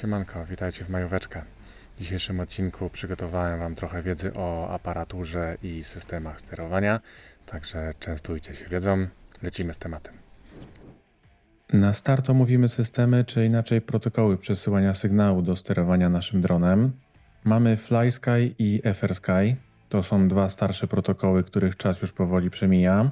Siemanko, witajcie w Majóweczkę. W dzisiejszym odcinku przygotowałem Wam trochę wiedzy o aparaturze i systemach sterowania, także częstujcie się wiedzą. Lecimy z tematem. Na start omówimy systemy, czy inaczej protokoły przesyłania sygnału do sterowania naszym dronem. Mamy FlySky i FrSky. To są dwa starsze protokoły, których czas już powoli przemija.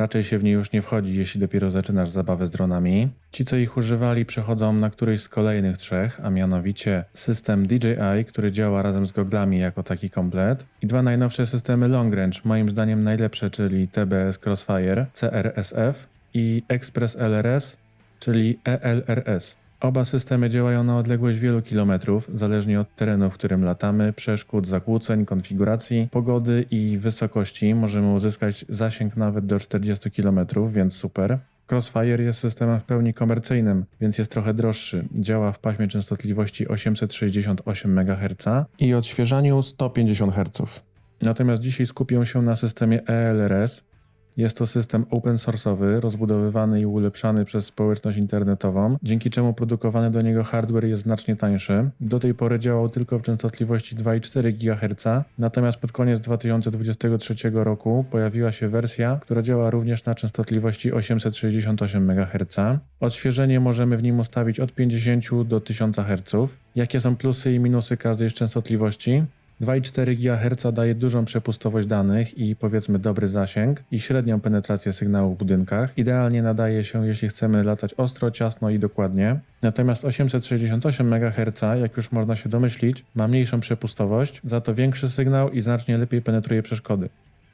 Raczej się w nie już nie wchodzi, jeśli dopiero zaczynasz zabawę z dronami. Ci, co ich używali, przechodzą na któryś z kolejnych trzech, a mianowicie system DJI, który działa razem z goglami jako taki komplet, i dwa najnowsze systemy long range, moim zdaniem najlepsze, czyli TBS Crossfire, CRSF i Express LRS, czyli ELRS. Oba systemy działają na odległość wielu kilometrów, zależnie od terenu, w którym latamy, przeszkód, zakłóceń, konfiguracji, pogody i wysokości. Możemy uzyskać zasięg nawet do 40 km, więc super. Crossfire jest systemem w pełni komercyjnym, więc jest trochę droższy. Działa w paśmie częstotliwości 868 MHz i odświeżaniu 150 Hz. Natomiast dzisiaj skupię się na systemie ELRS, jest to system open source'owy, rozbudowywany i ulepszany przez społeczność internetową, dzięki czemu produkowany do niego hardware jest znacznie tańszy. Do tej pory działał tylko w częstotliwości 2,4 GHz, natomiast pod koniec 2023 roku pojawiła się wersja, która działa również na częstotliwości 868 MHz. Odświeżenie możemy w nim ustawić od 50 do 1000 Hz. Jakie są plusy i minusy każdej z częstotliwości? 2,4 GHz daje dużą przepustowość danych i powiedzmy dobry zasięg i średnią penetrację sygnału w budynkach. Idealnie nadaje się, jeśli chcemy latać ostro, ciasno i dokładnie. Natomiast 868 MHz, jak już można się domyślić, ma mniejszą przepustowość, za to większy sygnał i znacznie lepiej penetruje przeszkody.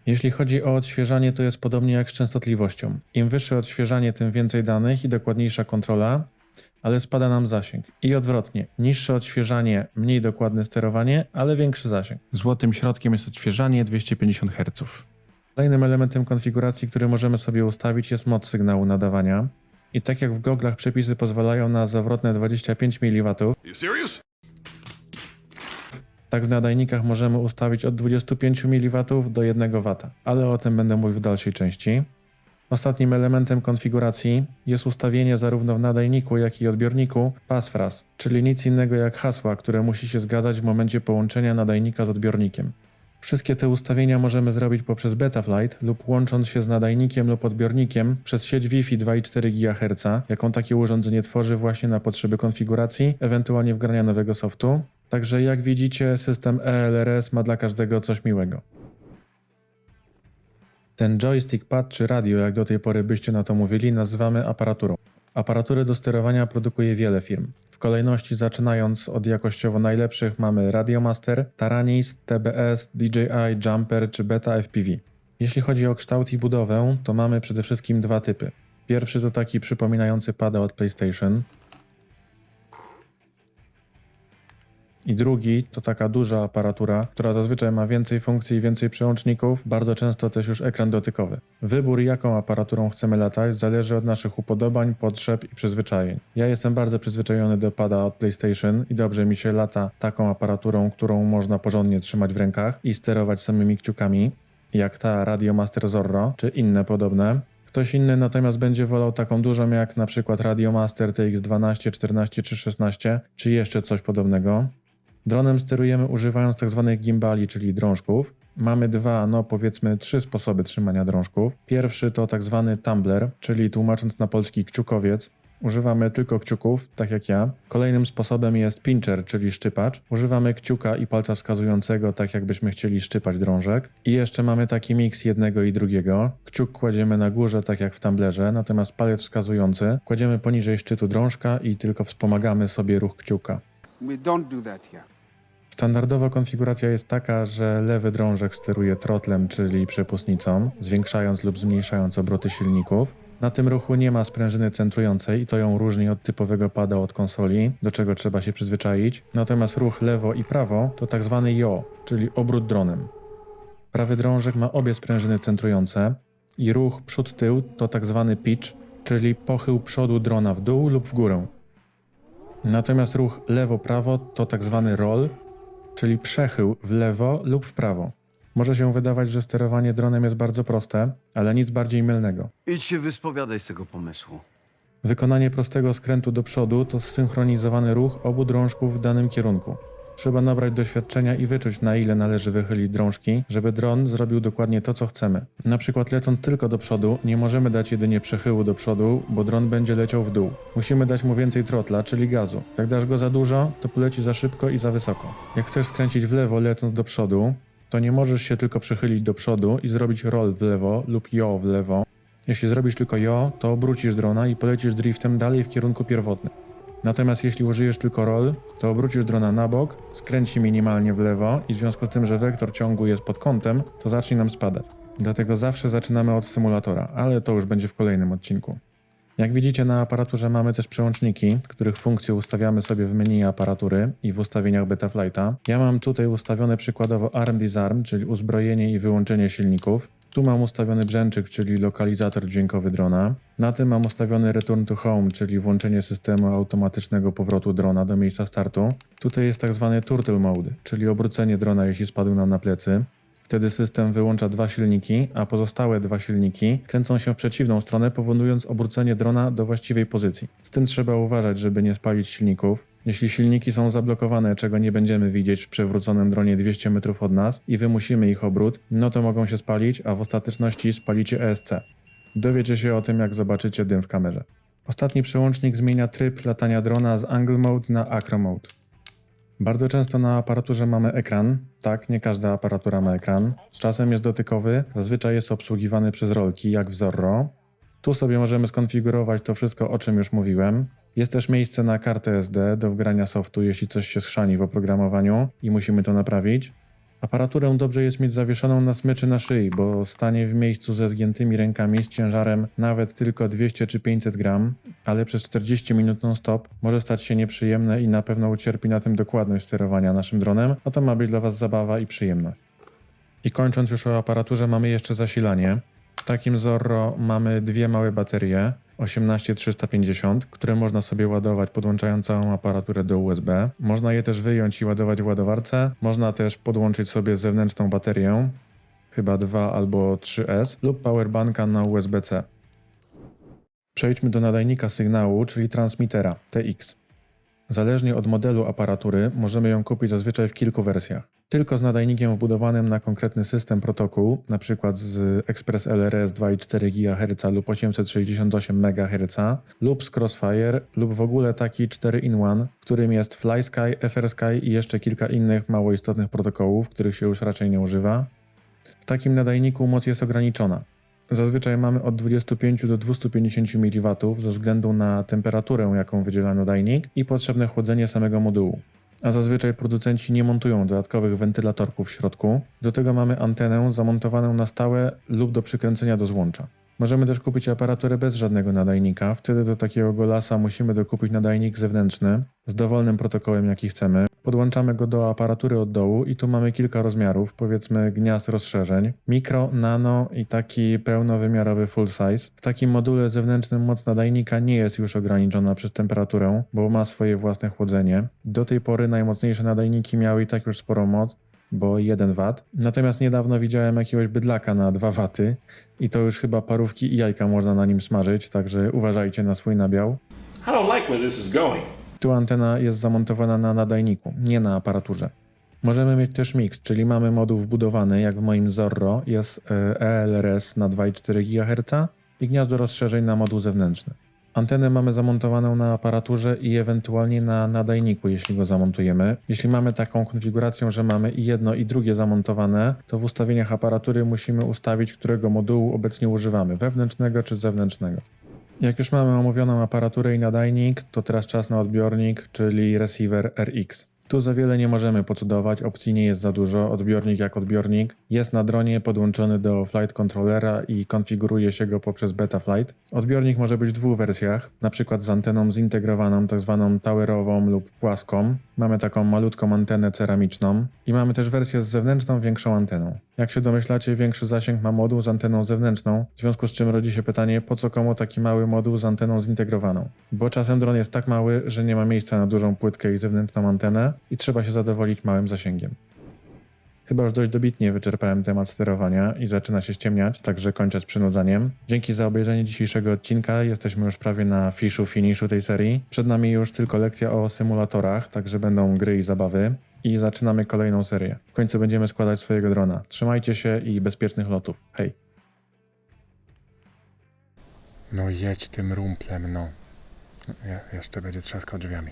Jeśli chodzi o odświeżanie, to jest podobnie jak z częstotliwością. Im wyższe odświeżanie, tym więcej danych i dokładniejsza kontrola, ale spada nam zasięg. I odwrotnie, niższe odświeżanie, mniej dokładne sterowanie, ale większy zasięg. Złotym środkiem jest odświeżanie 250 Hz. Kolejnym elementem konfiguracji, który możemy sobie ustawić jest moc sygnału nadawania. I tak jak w goglach przepisy pozwalają na zawrotne 25 mW, You serious? tak w nadajnikach możemy ustawić od 25 mW do 1 W, ale o tym będę mówił w dalszej części. Ostatnim elementem konfiguracji jest ustawienie zarówno w nadajniku, jak i odbiorniku passphrase, czyli nic innego jak hasła, które musi się zgadzać w momencie połączenia nadajnika z odbiornikiem. Wszystkie te ustawienia możemy zrobić poprzez Betaflight lub łącząc się z nadajnikiem lub odbiornikiem przez sieć Wi-Fi 2,4 GHz, jaką takie urządzenie tworzy właśnie na potrzeby konfiguracji, ewentualnie wgrania nowego softu. Także jak widzicie, system ELRS ma dla każdego coś miłego. Ten joystick, pad czy radio, jak do tej pory byście na to mówili, nazywamy aparaturą. Aparatury do sterowania produkuje wiele firm. W kolejności zaczynając od jakościowo najlepszych mamy Radiomaster, Taranis, TBS, DJI, Jumper czy Beta FPV. Jeśli chodzi o kształt i budowę, to mamy przede wszystkim dwa typy. Pierwszy to taki przypominający pada od PlayStation, I drugi to taka duża aparatura, która zazwyczaj ma więcej funkcji i więcej przełączników, bardzo często też już ekran dotykowy. Wybór, jaką aparaturą chcemy latać, zależy od naszych upodobań, potrzeb i przyzwyczajeń. Ja jestem bardzo przyzwyczajony do pada od PlayStation i dobrze mi się lata taką aparaturą, którą można porządnie trzymać w rękach i sterować samymi kciukami, jak ta Radiomaster Zorro czy inne podobne. Ktoś inny natomiast będzie wolał taką dużą jak na przykład Radiomaster TX12, 14 czy 16, czy jeszcze coś podobnego. Dronem sterujemy używając tzw. gimbali, czyli drążków. Mamy dwa, no powiedzmy trzy sposoby trzymania drążków. Pierwszy to tzw. tumbler, czyli tłumacząc na polski kciukowiec. Używamy tylko kciuków, tak jak ja. Kolejnym sposobem jest pincher, czyli szczypacz. Używamy kciuka i palca wskazującego, tak jakbyśmy chcieli szczypać drążek. I jeszcze mamy taki miks jednego i drugiego. Kciuk kładziemy na górze, tak jak w tumblerze, natomiast palec wskazujący kładziemy poniżej szczytu drążka i tylko wspomagamy sobie ruch kciuka. We don't do that here. Standardowa konfiguracja jest taka, że lewy drążek steruje trotlem, czyli przepustnicą, zwiększając lub zmniejszając obroty silników. Na tym ruchu nie ma sprężyny centrującej i to ją różni od typowego pada od konsoli, do czego trzeba się przyzwyczaić. Natomiast ruch lewo i prawo to tak zwany yaw, czyli obrót dronem. Prawy drążek ma obie sprężyny centrujące i ruch przód-tył to tak zwany pitch, czyli pochył przodu drona w dół lub w górę. Natomiast ruch lewo-prawo to tak zwany roll, czyli przechył w lewo lub w prawo. Może się wydawać, że sterowanie dronem jest bardzo proste, ale nic bardziej mylnego. Idź się wyspowiadaj z tego pomysłu. Wykonanie prostego skrętu do przodu to zsynchronizowany ruch obu drążków w danym kierunku. Trzeba nabrać doświadczenia i wyczuć na ile należy wychylić drążki, żeby dron zrobił dokładnie to, co chcemy. Na przykład lecąc tylko do przodu, nie możemy dać jedynie przechyłu do przodu, bo dron będzie leciał w dół. Musimy dać mu więcej trotla, czyli gazu. Jak dasz go za dużo, to poleci za szybko i za wysoko. Jak chcesz skręcić w lewo lecąc do przodu, to nie możesz się tylko przechylić do przodu i zrobić roll w lewo lub jo w lewo. Jeśli zrobisz tylko jo, to obrócisz drona i polecisz driftem dalej w kierunku pierwotnym. Natomiast jeśli użyjesz tylko roll, to obrócisz drona na bok, skręci minimalnie w lewo i w związku z tym, że wektor ciągu jest pod kątem, to zacznie nam spadać. Dlatego zawsze zaczynamy od symulatora, ale to już będzie w kolejnym odcinku. Jak widzicie na aparaturze mamy też przełączniki, których funkcje ustawiamy sobie w menu aparatury i w ustawieniach Betaflighta. Ja mam tutaj ustawione przykładowo Arm Disarm, czyli uzbrojenie i wyłączenie silników. Tu mam ustawiony brzęczyk, czyli lokalizator dźwiękowy drona. Na tym mam ustawiony Return to Home, czyli włączenie systemu automatycznego powrotu drona do miejsca startu. Tutaj jest tak zwany Turtle Mode, czyli obrócenie drona, jeśli spadł nam na plecy. Wtedy system wyłącza dwa silniki, a pozostałe dwa silniki kręcą się w przeciwną stronę, powodując obrócenie drona do właściwej pozycji. Z tym trzeba uważać, żeby nie spalić silników. Jeśli silniki są zablokowane, czego nie będziemy widzieć w przewróconym dronie 200 metrów od nas i wymusimy ich obrót, no to mogą się spalić, a w ostateczności spalicie ESC. Dowiecie się o tym, jak zobaczycie dym w kamerze. Ostatni przełącznik zmienia tryb latania drona z Angle Mode na Acro Mode. Bardzo często na aparaturze mamy ekran. Tak, nie każda aparatura ma ekran. Czasem jest dotykowy, zazwyczaj jest obsługiwany przez rolki, jak w Zorro. Tu sobie możemy skonfigurować to wszystko, o czym już mówiłem. Jest też miejsce na kartę SD do wgrania softu, jeśli coś się schrzani w oprogramowaniu i musimy to naprawić. Aparaturę dobrze jest mieć zawieszoną na smyczy na szyi, bo stanie w miejscu ze zgiętymi rękami z ciężarem nawet tylko 200 czy 500 gram, ale przez 40 minut non-stop może stać się nieprzyjemne i na pewno ucierpi na tym dokładność sterowania naszym dronem, a to ma być dla Was zabawa i przyjemność. I kończąc już o aparaturze, mamy jeszcze zasilanie. W takim Zorro mamy dwie małe baterie 18350, które można sobie ładować podłączając całą aparaturę do USB. Można je też wyjąć i ładować w ładowarce. Można też podłączyć sobie zewnętrzną baterię, chyba 2 albo 3S, lub powerbanka na USB-C. Przejdźmy do nadajnika sygnału, czyli transmitera TX. Zależnie od modelu aparatury możemy ją kupić zazwyczaj w kilku wersjach. Tylko z nadajnikiem wbudowanym na konkretny system protokół, np. z Express LRS 2,4 GHz lub 868 MHz, lub z Crossfire, lub w ogóle taki 4-in-1, którym jest FlySky, FrSky i jeszcze kilka innych mało istotnych protokołów, których się już raczej nie używa. W takim nadajniku moc jest ograniczona. Zazwyczaj mamy od 25 do 250 mW ze względu na temperaturę, jaką wydziela nadajnik i potrzebne chłodzenie samego modułu. A zazwyczaj producenci nie montują dodatkowych wentylatorków w środku. Do tego mamy antenę zamontowaną na stałe lub do przykręcenia do złącza. Możemy też kupić aparaturę bez żadnego nadajnika. Wtedy do takiego golasa musimy dokupić nadajnik zewnętrzny z dowolnym protokołem, jaki chcemy. Podłączamy go do aparatury od dołu i tu mamy kilka rozmiarów, powiedzmy gniazd rozszerzeń. Mikro, nano i taki pełnowymiarowy full size. W takim module zewnętrznym moc nadajnika nie jest już ograniczona przez temperaturę, bo ma swoje własne chłodzenie. Do tej pory najmocniejsze nadajniki miały i tak już sporą moc, bo 1 W. Natomiast niedawno widziałem jakiegoś bydlaka na 2 W i to już chyba parówki i jajka można na nim smażyć, także uważajcie na swój nabiał. I don't like where this is going. Tu antena jest zamontowana na nadajniku, nie na aparaturze. Możemy mieć też mix, czyli mamy moduł wbudowany, jak w moim Zorro, jest e, ELRS na 2,4 GHz i gniazdo rozszerzeń na moduł zewnętrzny. Antenę mamy zamontowaną na aparaturze i ewentualnie na nadajniku, jeśli go zamontujemy. Jeśli mamy taką konfigurację, że mamy i jedno i drugie zamontowane, to w ustawieniach aparatury musimy ustawić, którego modułu obecnie używamy, wewnętrznego czy zewnętrznego. Jak już mamy omówioną aparaturę i nadajnik, to teraz czas na odbiornik, czyli receiver RX. Tu za wiele nie możemy pocudować, opcji nie jest za dużo, odbiornik jak odbiornik. Jest na dronie podłączony do flight controllera i konfiguruje się go poprzez Betaflight. Odbiornik może być w dwóch wersjach, na przykład z anteną zintegrowaną, tak zwaną towerową lub płaską. Mamy taką malutką antenę ceramiczną i mamy też wersję z zewnętrzną, większą anteną. Jak się domyślacie, większy zasięg ma moduł z anteną zewnętrzną, w związku z czym rodzi się pytanie, po co komu taki mały moduł z anteną zintegrowaną? Bo czasem dron jest tak mały, że nie ma miejsca na dużą płytkę i zewnętrzną antenę i trzeba się zadowolić małym zasięgiem. Chyba już dość dobitnie wyczerpałem temat sterowania i zaczyna się ściemniać, także kończę z przynudzaniem. Dzięki za obejrzenie dzisiejszego odcinka. Jesteśmy już prawie na fiszu finiszu tej serii. Przed nami już tylko lekcja o symulatorach, także będą gry i zabawy. I zaczynamy kolejną serię. W końcu będziemy składać swojego drona. Trzymajcie się i bezpiecznych lotów. Hej! No jedź tym rumplem, no. jeszcze będzie trzaskał drzwiami.